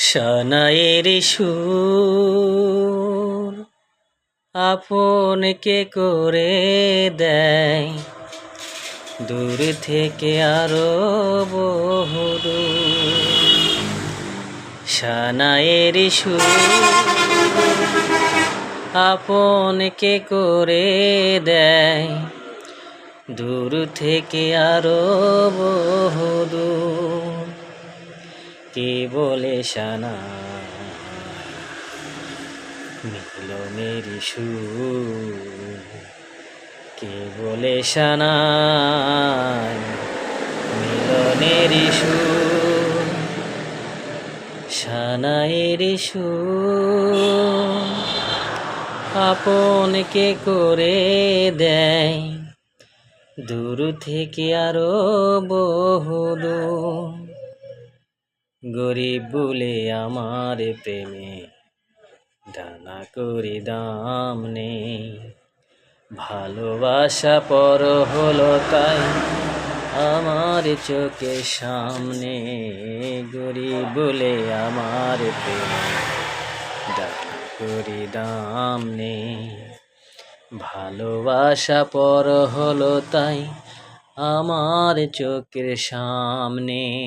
সানায়ের সুর আপনকে করে দেয়? দূর থেকে আরও বহুদূর। সানায়ের সুর আপনকে করে দেয়? দূর থেকে আরও বহুদূর। কে বলে সানা মিলনের সুর কে বলে সানা মিলনের সুর সানায়ের সুর আপনকে করে দেয়? দূর থেকে আরও বহুদূর গরিব বলে আমার প্রেমে ডানা করি দাম নেই। ভালোবাসা পর হলো তাই আমার চোখের সামনে। গরিব বলে আমার প্রেমে ডানা করি দাম নেই। ভালোবাসা পর হলো তাই আমার চোখের সামনে।